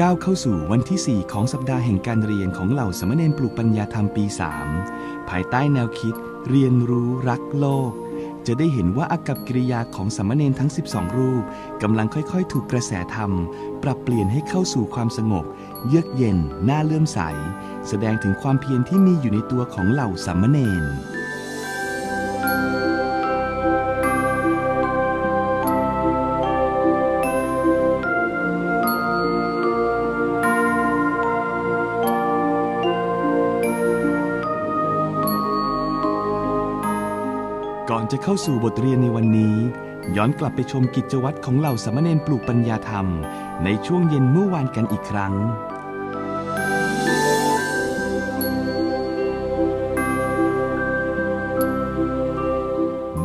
ก้าวเข้าสู่วันที่ 4 ของสัปดาห์แห่งการเรียนของเหล่าสามเณรปลูกปัญญาธรรมปี 3 ภายใต้แนวคิด เรียนรู้รักโลก จะได้เห็นว่าอากับกิริยาของสามเณรทั้ง 12 รูปกำลังค่อยๆ ถูกกระแสธรรม ปรับเปลี่ยนให้เข้าสู่ความสงบ เยือกเย็นน่าเลื่อมใส แสดงถึงความเพียรที่มีอยู่ในตัวของเหล่าสามเณร จะเข้าสู่บทเรียนในวันนี้ ย้อนกลับไปชมกิจวัตรของเหล่าสามเณรปลูกปัญญาธรรม ในช่วงเย็นเมื่อวานกันอีกครั้ง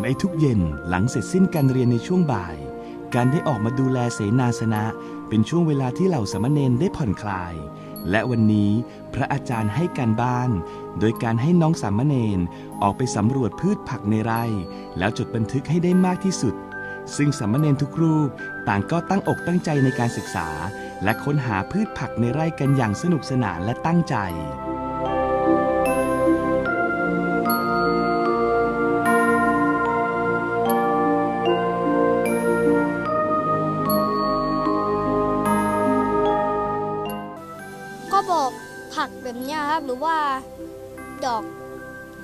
ในทุกเย็นหลังเสร็จสิ้นการเรียนในช่วงบ่าย การได้ออกมาดูแลเสนาสนะ เป็นช่วงเวลาที่เหล่าสามเณรได้ผ่อนคลาย และวันนี้พระอาจารย์ให้การบ้าน โดยการให้น้องสามเณรออกไปสำรวจพืชผักในไร่ แล้วจดบันทึกให้ได้มากที่สุด ซึ่งสามเณรทุกรูปต่างก็ตั้งอกตั้งใจในการศึกษา และค้นหาพืชผักในไร่กันอย่างสนุกสนานและตั้งใจ หรือว่าดอก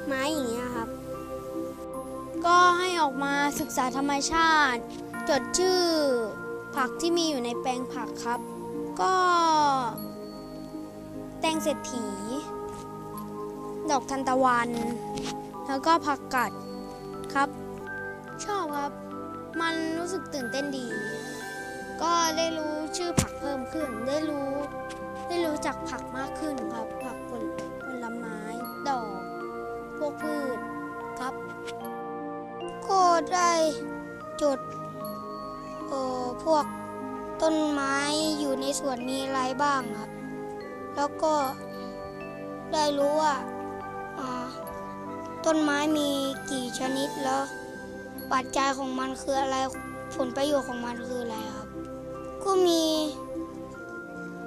ไม้อย่างเงี้ยครับ ก็ให้ออกมาศึกษาธรรมชาติ จดชื่อผักที่มีอยู่ในแปลงผักครับ ก็ แตงเศรษฐี ดอกทันตะวัน แล้วก็ผักกัดครับ ชอบครับ มันรู้สึกตื่นเต้นดี ก็ได้รู้ชื่อผักเพิ่มขึ้น ได้รู้ ได้รู้จักผักมากขึ้นครับ ได้จดเอ่อพวกต้นไม้อยู่ในสวนมีอะไรบ้างครับ แล้วก็ได้รู้ว่าอ่าต้นไม้มีกี่ชนิดแล้วปัจจัยของมันคืออะไรผลประโยชน์ของมันคืออะไรครับ ก็มี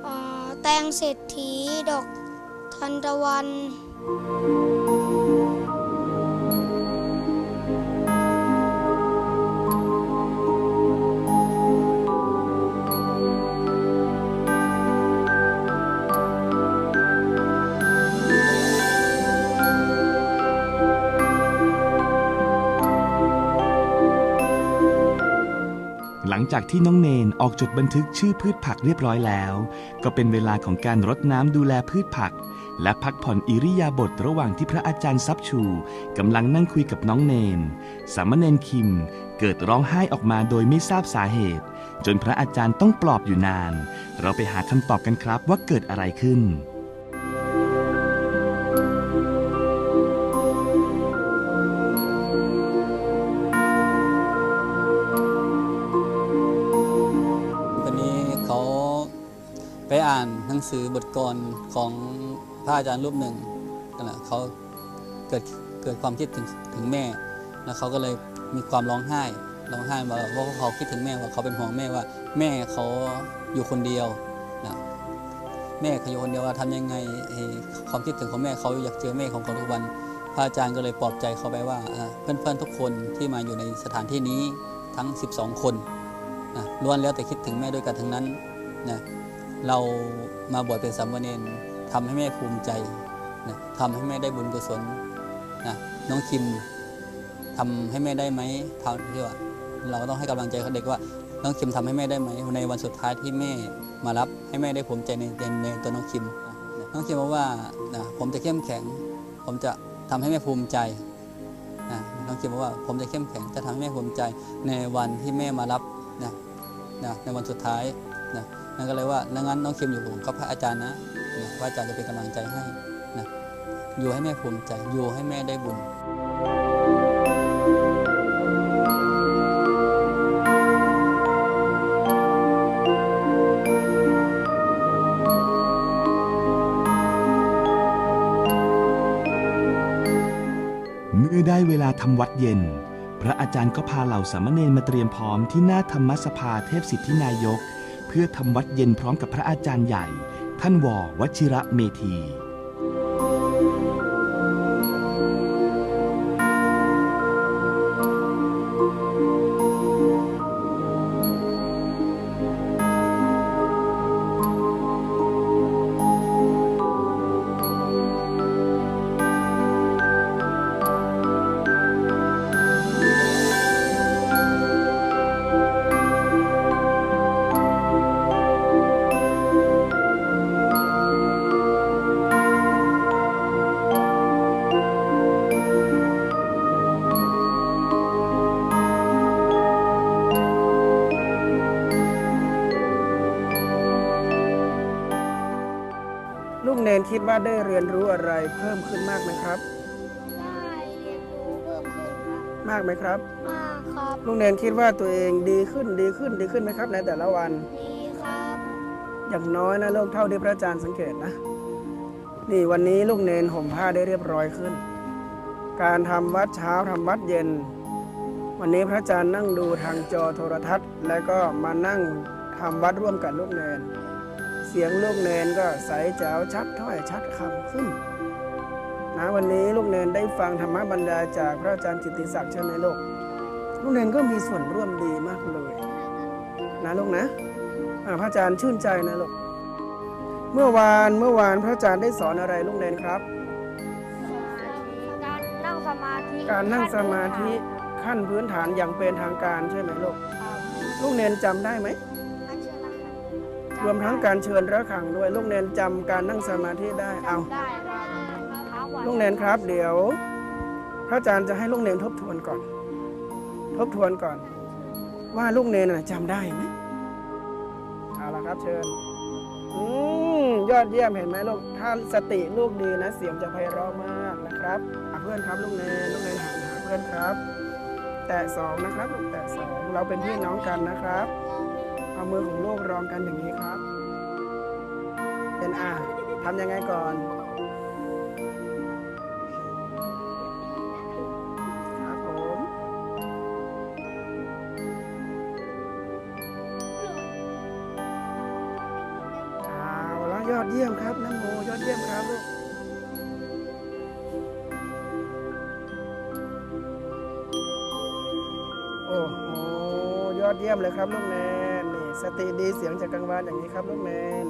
เอ่อแตงเศรษฐีดอกทันตะวัน จากที่น้องเนนออกจดบันทึกชื่อพืชผักเรียบร้อยแล้ว ก็เป็นเวลาของการรดน้ำดูแลพืชผัก และพักผ่อนอิริยาบถระหว่างที่พระอาจารย์ซับชูกำลังนั่งคุยกับน้องเนน สามเณรคิมเกิดร้องไห้ออกมาโดยไม่ทราบสาเหตุ จนพระอาจารย์ต้องปลอบอยู่นาน เราไปหาคำตอบกันครับว่าเกิดอะไรขึ้นวัน งสือบทกลอนของพระอาจารย์รูปหนึ่งนั่นแหละเขาเกิดเกิดความคิดถึงถึงแม่แล้วเขาก็เลยมีความร้องไห้ร้องไห้ว่าว่าเขาคิดถึงแม่ว่าเขาเป็นห่วงแม่ว่า แม่เขาอยู่คนเดียวนะแม่เขาอยู่คนเดียวว่าทำยังไงความคิดถึงของแม่เขาอยากเจอแม่ของเขาทุกวัน พระอาจารย์ก็เลยปลอบใจเขาไปว่าอ่าเพื่อนๆทุกคนที่มาอยู่ในสถานที่นี้ทั้ง 12 คนนะล้วนแล้วแต่คิดถึงแม่ด้วยกันทั้งนั้นนะ เรามาบวชเป็นสามเณรทำให้แม่ภูมิใจนะทำให้แม่ได้บุญกุศลนะน้องคิมทำให้แม่ได้ไหมทำที่ว่าเราก็ต้องให้กำลังใจเขาเด็กว่าน้องคิมทำให้แม่ได้ไหมในวันสุดท้ายที่แม่มารับให้แม่ได้ภูมิใจในในในตัวน้องคิมนะน้องคิมบอกว่านะผมจะเข้มแข็ง ผมจะทำให้แม่ภูมิใจนะน้องคิมบอกว่าผมจะเข้มแข็งจะทำให้แม่ภูมิใจในวันที่แม่มารับนะนะในวันสุดท้ายนะ นั่นก็เลยว่าดังนั้นน้องเคิมอยู่กับพระอาจารย์นะนะพระอาจารย์จะเป็นกำลังใจให้นะอยู่ให้แม่ภูมิใจอยู่ให้แม่ได้บุญเมื่อได้เวลาทำวัดเย็น พระอาจารย์ก็พาเหล่าสามเณรมาเตรียมพร้อมที่หน้าธรรมสภาเทพสิทธินายก เพื่อทำวัดเย็นพร้อมกับพระอาจารย์ใหญ่ ท่านววชิระเมธี ได้เรียนรู้อะไรเพิ่มขึ้นมากไหมครับ ได้เรียนรู้เพิ่มขึ้นครับมากไหมครับ มากครับลูกเนนคิดว่าตัวเองดีขึ้นดีขึ้นดีขึ้นไหมครับ ในแต่ละวัน ดีครับ อย่างน้อยนะลูกเท่าที่พระอาจารย์สังเกตนะ นี่วันนี้ลูกเนนห่มผ้าได้เรียบร้อยขึ้น การทำวัดเช้าทำวัดเย็น วันนี้พระอาจารย์นั่งดูทางจอโทรทัศน์ แล้วก็มานั่งทำวัดร่วมกับลูกเนน เสียงลูกเนนก็ใสแจ๋วชัดถ้อยชัดคำขึ้นนะวันนี้ลูกเนนได้ฟังธรรมบรรยายจากพระอาจารย์จิตติศักดิ์ใช่ไหมลูกลูกเนนก็มีส่วนร่วมดีมากเลย นะลูกนะอ่าพระอาจารย์ชื่นใจนะลูกเมื่อวานเมื่อวานพระอาจารย์ได้สอนอะไรลูกเนนครับ การนั่งสมาธิการนั่งสมาธิขั้นพื้นฐานอย่างเป็นทางการใช่ไหมลูกลูกเนนจำได้ไหม รวมทั้งการเชิญระฆังด้วยลูกเนนจำการนั่งสมาธิได้เอา ได้ครับทั้งวันลูกเนนครับ เดี๋ยว พระอาจารย์จะให้ลูกเนนทบทวนก่อน ทบทวนก่อน ว่าลูกเนนน่ะจำได้ไหมเอาละครับเชิญ อืมยอดเยี่ยมเห็นไหมลูกถ้าสติลูกดีนะเสียงจะไพเราะมากนะครับอะเพื่อนครับลูกเนนลูกเนนหันหาเพื่อนครับ แตะสองนะครับลูกแตะสองเราเป็นพี่น้องกันนะครับ เอามือของลูกรองกันอย่างนี้ครับ เป็นอะทำยังไงก่อนครับผมอาแล้วยอดเยี่ยมครับน้ำโมยอดเยี่ยมครับลูกโอ้โหยอดเยี่ยมเลยครับลูกแม่ สติดีเสียงจากกลางวานอย่างนี้ครับลูกแนน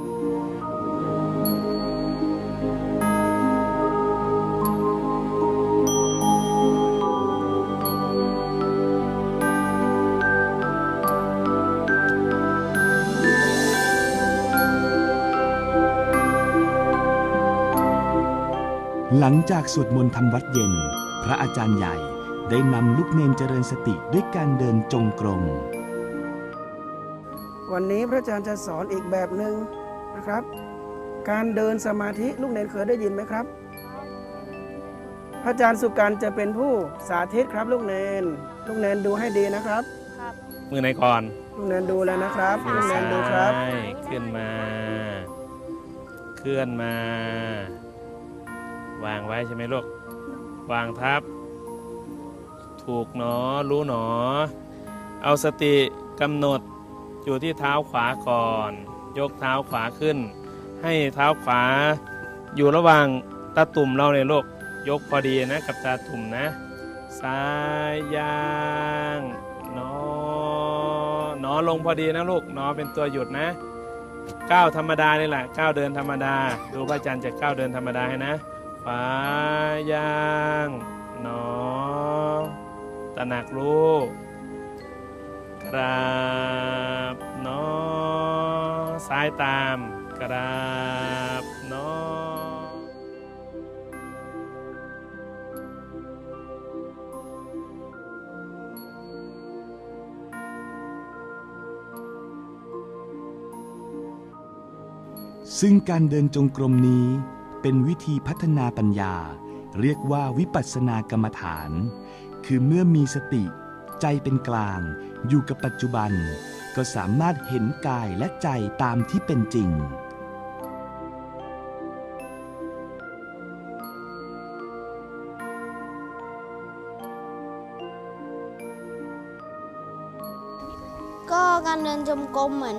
หลังจากสวดมนต์ทำวัดเย็น พระอาจารย์ใหญ่ได้นำลูกเนนเจริญสติด้วยการเดินจงกรม วันนี้พระอาจารย์จะสอนอีกแบบหนึ่งนะครับ การเดินสมาธิลูกเนนเคยได้ยินไหมครับ พระอาจารย์สุการจะเป็นผู้สาธิตครับ ลูกเนน ลูกเนนดูให้ดีนะครับครับมือไหนก่อนลูกเนนดูแล้วนะครับมืลูอกเนซ้านดูครับยขึ้นมา เคลื่อนมา วางไว้ใช่ไหมลูก วางทับ ถูกหนอรู้หนอ เอาสติกำหนด อยู่ที่เท้าขวาก่อน ยกเท้าขวาขึ้น ให้เท้าขวา อยู่ระหว่างตาตุ่มเราเนี่ยลูกยกพอดีนะกับตาตุ่มนะ ซ้ายย่างหนอหนอลงพอดีนะลูกหนอเป็นตัวหยุดนะก้าวธรรมดานี่แหละก้าวเดินธรรมดา ดูพระอาจารย์จะก้าวเดินธรรมดาให้นะขวาย่างหนอตระหนักรู้ กราบหนอซ้ายตามกราบหนอซึ่งการเดินจงกรมนี้เป็นวิธีพัฒนาปัญญา เรียกว่าวิปัสสนากรรมฐาน คือเมื่อมีสติ ใจเป็นกลาง อยู่กับปัจจุบัน ก็สามารถเห็นกายและใจตามที่เป็นจริง ก็การเดินจมกรมเหมือน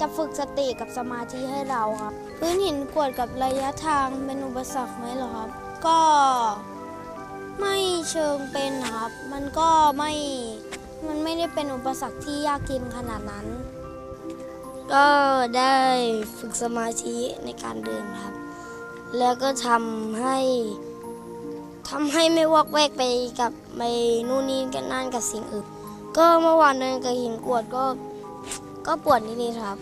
จะฝึกสติกับสมาธิให้เราครับ พื้นหินกวดกับระยะทางเป็นอุปสรรคไหมหรอครับ ก็ไม่เชิงเป็นครับ มันก็ไม่ มันไม่ได้เป็นอุปสรรคที่ยากเย็นขนาดนั้น ก็ได้ฝึกสมาธิในการเดินครับ แล้วก็ทำให้ทำให้ไม่วอกแวกไปกับไปนู่นนี่กันนั่นกับสิ่งอื่น ก็เมื่อวานเดินกับหินกวดก็ก็ปวดนิดๆครับ